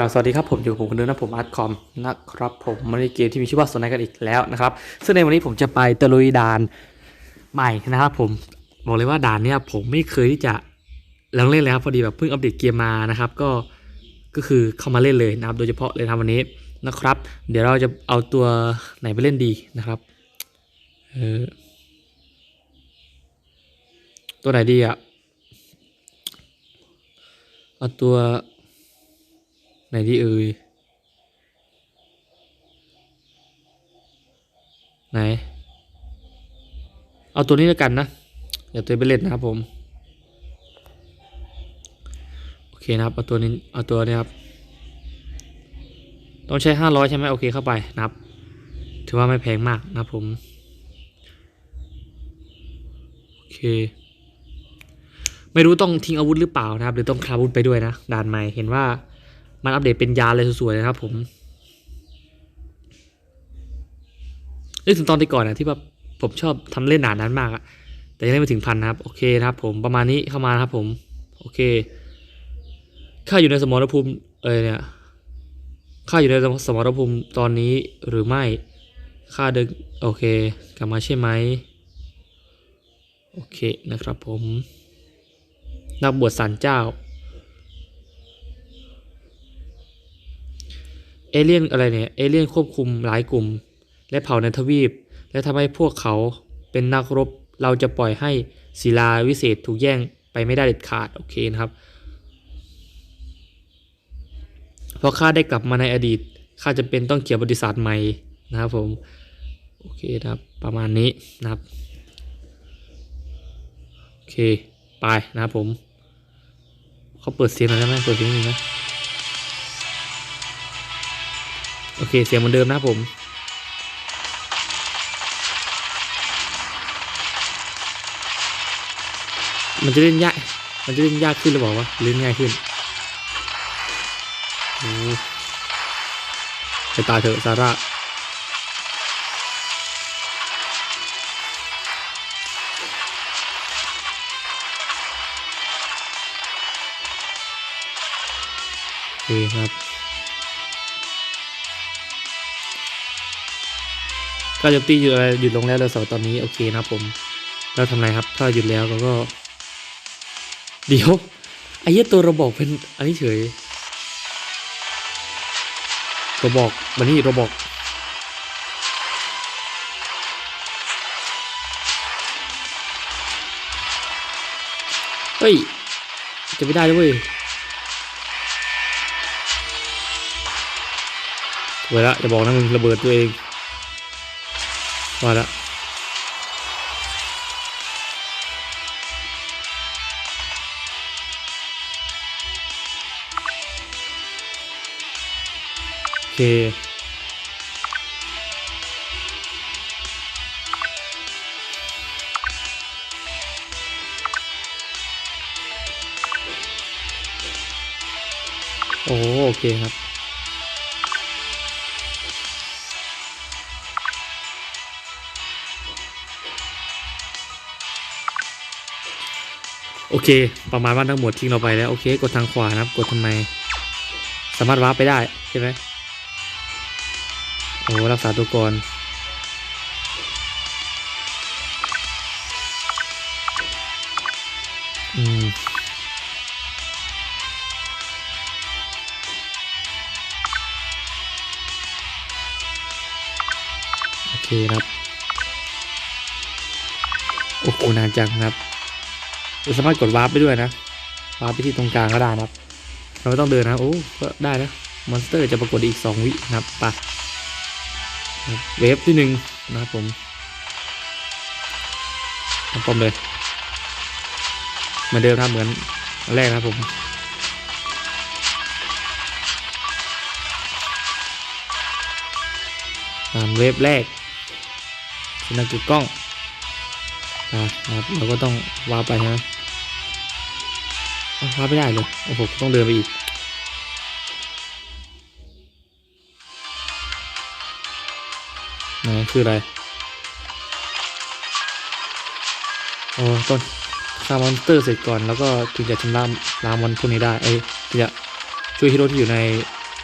กล่าวสวัสดีครับผมอยู่กับผมคนเดิมนะผมอาร์ตคอมนะครับผมมาในเกมที่มีชื่อว่าสนายกันอีกแล้วนะครับซึ่งในวันนี้ผมจะไปตะลุยด่านใหม่นะครับผมบอกเลยว่าด่านเนี้ยผมไม่เคยที่จะลองเล่นเลยครับพอดีแบบเพิ่งอัปเดตเกมมานะครับก็ก็คือเข้ามาเล่นเลยนะครับ โดยเฉพาะเลยนะวันนี้นะครับ เดี๋ยวเราจะเอาตัวไหนไปเล่นดีนะครับเออตัวไหนดีอะเอาตัว ไหนที่เอ่ยไหน เอาตัวนี้แล้วกันนะอย่าตัวไปเล่นนะครับผม โอเคนะครับ เอาตัวนี้ เอาตัวนี้ครับ ต้องใช้ห้าร้อยใช่ไหมโอเคเข้าไปนะครับ ถือว่าไม่แพงมากนะครับผม โอเค ไม่รู้ต้องทิ้งอาวุธหรือเปล่านะครับ หรือต้องคลาอาวุธไปด้วยนะด่านใหม่เห็นว่า มันอัปเดตเป็นยาเลยสวยๆนะครับผมนึกถึงตอนที่ก่อนนะที่แบบผมชอบทำเล่นหนานั้นมากอะแต่ยังไม่ถึงพันนะครับ โอเคนะครับ ผมประมาณนี้เข้ามานะครับ ผม โอเคข้าอยู่ในสมรภูมิเอยเนี่ยข้าอยู่ในสมรภูมิตอนนี้หรือไม่ข้าเดินโอเค กลับมาใช่ไหมโอเคนะครับผม นักบวชสันเจ้า เอเลี่ยนอะไรเนี่ยเอเลี่ยนควบคุมหลายกลุ่ม และเผ่าในทวีป และทำให้พวกเขาเป็นนักรบ เราจะปล่อยให้ศิลาวิเศษถูกแย่งไปไม่ได้เด็ดขาดโอเคนะครับเพราะข้าได้กลับมาในอดีตข้าจะเป็นต้องเขียนบริษัทใหม่นะครับผมโอเคนะครับประมาณนี้นะครับโอเคไปนะครับผมเขาเปิดเสียงหน่อยได้ไหมเปิดเสียงหนึ่งนะ โอเค เสียงเหมือนเดิมนะผม มันจะเล่นยาก มันจะเล่นยากขึ้นหรือเปล่าวะเล่นง่ายขึ้นไปตายเถอะซาร่าโอเคครับ ก็จะตีหยุดอะไรหยุดลงแล้วเราเสาตอนนี้โอเคนะครับผมเราทำไรครับ ถ้าหยุดแล้วเราก็ เดี๋ยวไอ้เหี้ยตัวเราบอกเป็นอันนี้เฉยเราบอกมันนี่เราบอกเฮ้ย จะไม่ได้ด้วยเวยเวลาจะบอกนะมึงระเบิดตัวเอง ว่าละโอเคโอ้โอเคครับ โอเค ประมาณว่าทั้งหมดทิ้งเราไปแล้วโอเค กดทางขวานะครับกดทำไม สามารถวาร์ปไปได้ใช่ไหมโอ้รักษาตัวก่อนอืมโอเคครับโอ้โหนานจังครับ เราสามารถกดวาร์ปไปด้วยนะวาร์ปไปที่ตรงกลางก็ได้นะครับ เราไม่ต้องเดินนะโอ้ก็ได้นะมอนสเตอร์จะปรากฏอีก 2 วินะครับไปะเวฟที่หนึ่งนะครับผมทำปอมเลยเหมือนเดิมครับเหมือนแรกนะครับผมตามเวฟแรกเป็นนักจุดกล้องอ่านะครับเราก็ต้องวาร์ปไปใช่ไห มาววาไม่ได้เลยโอ้โหต้องเดินไปอีกไหนคืออะไรโอ้ต้นฆ่ามอนสเตอร์เสร็จก่อนแล้วก็ถึงจะชำระล้างมอนพวกนี้ได้เอ้ยถึงจะช่วยฮีโร่ที่อยู่ใน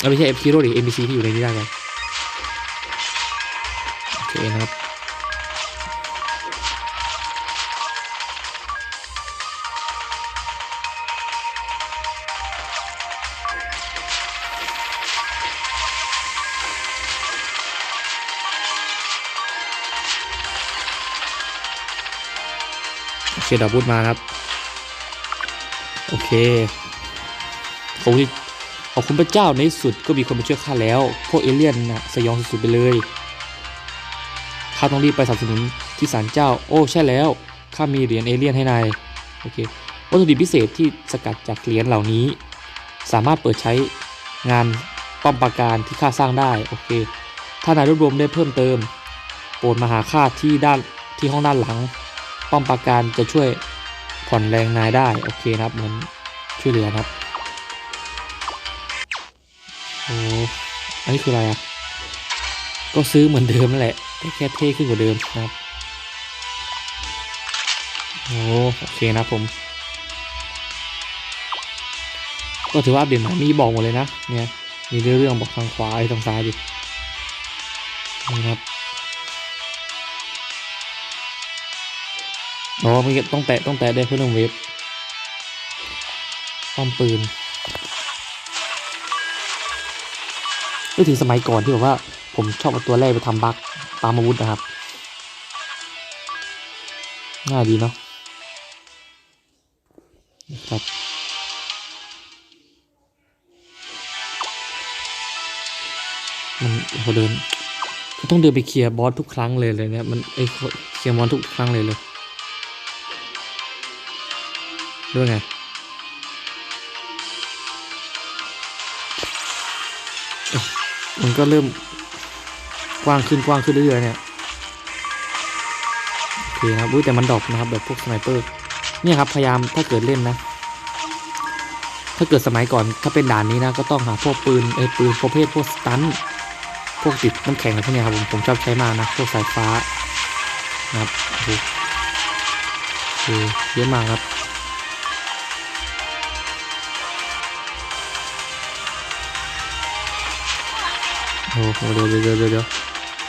ไม่ใช่ฮีโร่ดิ NPC ที่อยู่ในนี้ได้กันโอเคนะครับ โอเคดอกพูดมาครับ โอเคขอบคุณขอบคุณพระเจ้าในสุดก็มีคนมาช่วยข้าแล้ว พวกเอเลี่ยนนะสยองสุดๆไปเลยข้าต้องรีบไปสนับสนุนที่ศาลเจ้า โอ้ใช่แล้วข้ามีเหรียญเอเลี่ยนให้นายโอเควัตถุดิบพิเศษที่สกัดจากเหรียญเหล่านี้ สามารถเปิดใช้งานป้อมปราการที่ข้าสร้างได้โอเค ถ้านายรวบรวมได้เพิ่มเติมโปรดมาหาข้าที่ด้านที่ห้องด้านหลัง ป้อมปราการจะช่วยผ่อนแรงนายได้โอเคนะครับเหมือนช่วยเหลือครับโอ้อันนี้คืออะไรอะก็ซื้อเหมือนเดิมนั่นแหละแต่แค่เท่ขึ้นกว่าเดิมนะครับโอ้โอเคนะครับผม ก็ถือว่าอัปเดตใหม่มีบอกหมดเลยนะเนี่ยมีเรื่องบอกทางขวาไอ้ทางซ้ายดินะครับ อ๋อมันต้องแตะต้องแตะได้เพื่อลงเว็บป้อมปืนนึกถึงสมัยก่อนที่แบบว่า ผมชอบเอาตัวแรกไปทำบั๊กตามอาวุธนะครับ ง่ายดีเนาะครับมันพอเดินต้องเดินไปเคลียร์บอสทุกครั้งเลยเลยเนี่ยมันไอ้เคลียร์มอนทุกครั้งเลยเลย ด้วยไงมันก็เริ่มกว้างขึ้นกว้างขึ้นเรื่อยๆเนี่ยโอเคนะครับอุ้ยแต่มันดรอปนะครับแบบพวกสไนเปอร์เนี่ยครับพยายามถ้าเกิดเล่นนะ ถ้าเกิดสมัยก่อนถ้าเป็นด่านนี้นะก็ต้องหาพวกปืนเอยปืนประเภทพวกสตันพวกติดน้ำแข็งอะไรพวกนี้ครับผมผมชอบใช้มากนะพวกสายฟ้านะครับโอ้โหโอเคเยอะมากครับ โอ้โหเดี๋ยวเดี๋ยวเดี๋ยวเดี๋ยว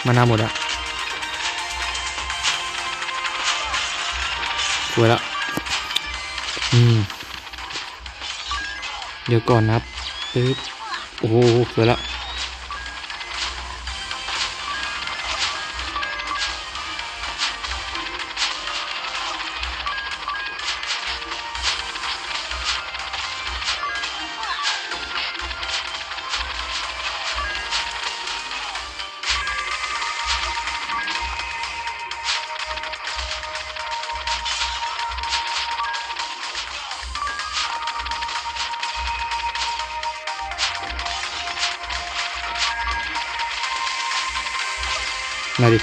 มานาหมดอะสวยละอืมเดี๋ยวก่อนนะครับปึ๊บโอ้โหสวยละ มาดิ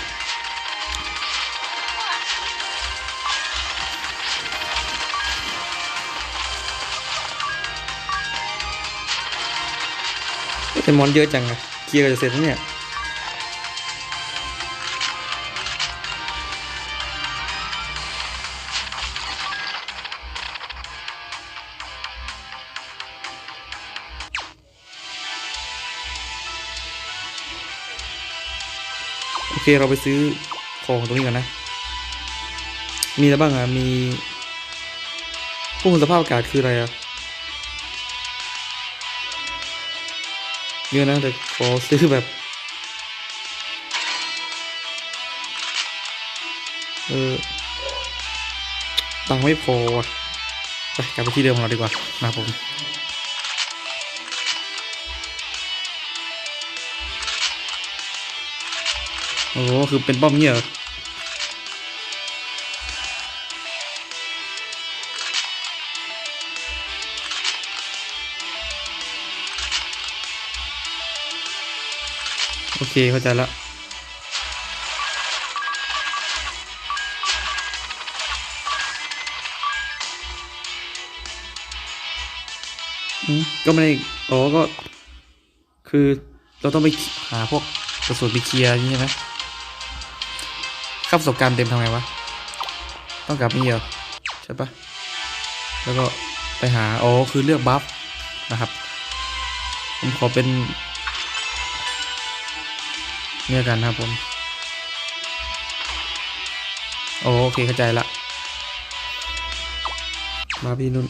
แต่มอนเยอะจังอะเคลียร์จะเสร็จแล้วเนี่ย เคเราไปซื้อของตรงนี้กันนะ มีอะไรบ้างอะ มีพวกคุณสภาพอากาศคืออะไรอะเยอะนะแต่ขอซื้อแบบ เออ ตังไม่พอว่ะ ไปกลับไปที่เดิมของเราดีกว่านะผม โอ้โหคือเป็นป้อมเนี่ยเหรอโอเคเข้าใจละอืมก็ไม่ได้อ๋อก็ คือเราต้องไปหาพวกกระสุนไปเคลียร์นี้ใช่ไหม ค่าประสบการณ์เต็มทำไงวะ ต้องกลับนี่เหรอใช่ปะแล้วก็ไปหา อ๋อ คือเลือกบัฟนะครับ ผมขอเป็น เนี่ยกันนะผม โอเคเข้าใจละ มาพี่นุ่น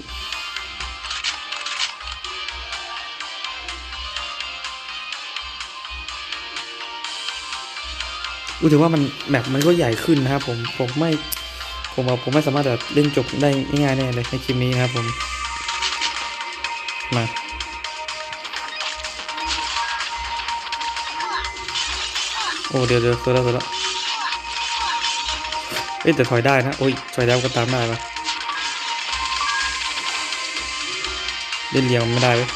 รู้ถึงว่ามันแมปมันก็ใหญ่ขึ้นนะครับผมผมไม่ผมว่าผมไม่สามารถแบบเล่นจบได้ง่ายๆแน่เลยในคลิปนี้นะครับผมมาโอ้เดี๋ยวเดี๋ยวเสร็จแล้วเสร็จแล้วเอ้แต่ถอยได้นะโอ้ยถอยได้ก็ตามได้ปะเล่นเรียงมันไม่ได้เว้ย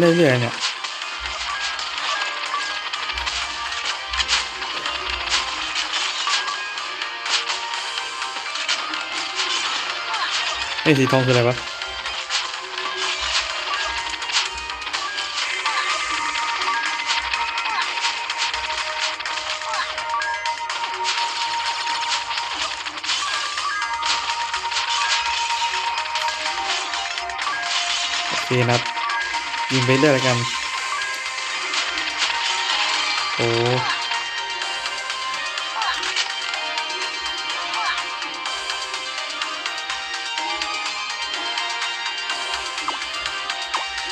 เล่นได้เรื่อยๆเยิงไปเรื่อยแล้วกัน โอ้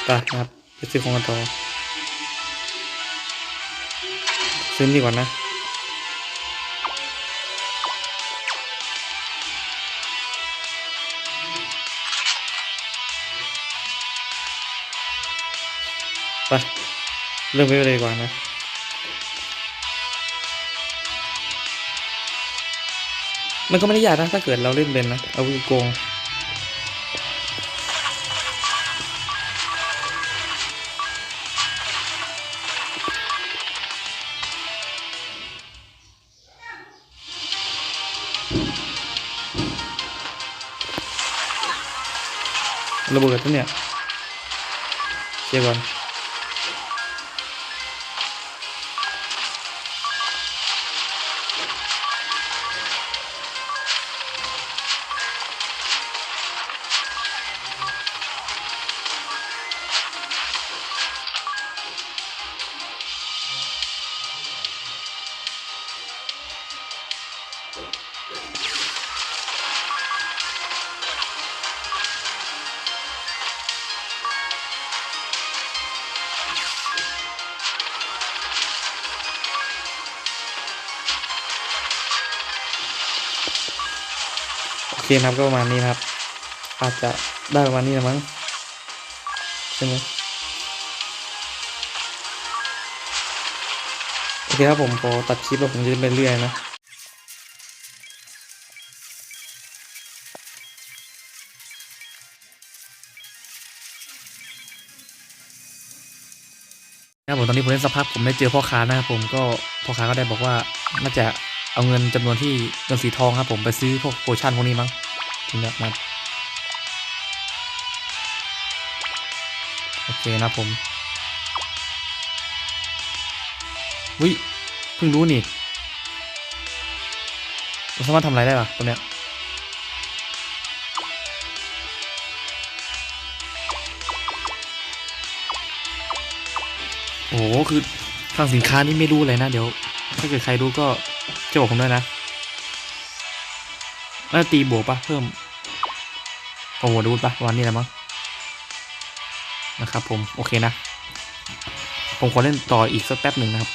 ไปครับไปซื้อของกันต่อซื้อนี่ก่อนนะ เริ่มไปเลยดีกว่านะมันก็ไม่ได้ยากนะถ้าเกิดเราเล่นเป็นนะเอาวิโกงระเบิดทั้งเนี่ยเชียร์ก่อน เคนะครับก็ประมาณนี้ครับ อาจจะได้ประมาณนี้นะมั้งใช่ไหมโอเคครับผมพอตัดคลิปแล้วผมจะเล่นไปเรื่อยนะนะครับผมตอนนี้ผมเล่นสักพักผมได้เจอพ่อค้านะครับผมก็พ่อค้าก็ได้บอกว่าน่าจะ เอาเงินจำนวนที่เงินสีทองครับผมไปซื้อพวกโพชั่นพวกนี้มั้งถึงจะมาโอเคนะผมวิเพิ่งรู้นี่เราสามารถทำอะไรได้ปะตัวเนี้ยโอ้โหคือทางสินค้านี่ไม่รู้เลยนะ เดี๋ยว ถ้าเกิดใครรู้ก็ จะบอกผมด้วยนะน่าตีบวกปะเพิ่มโอ้โหดูปะวันนี้แหละมั้งนะครับผม โอเคนะ ผมขอเล่นต่ออีกสักแป๊บหนึ่งนะครับ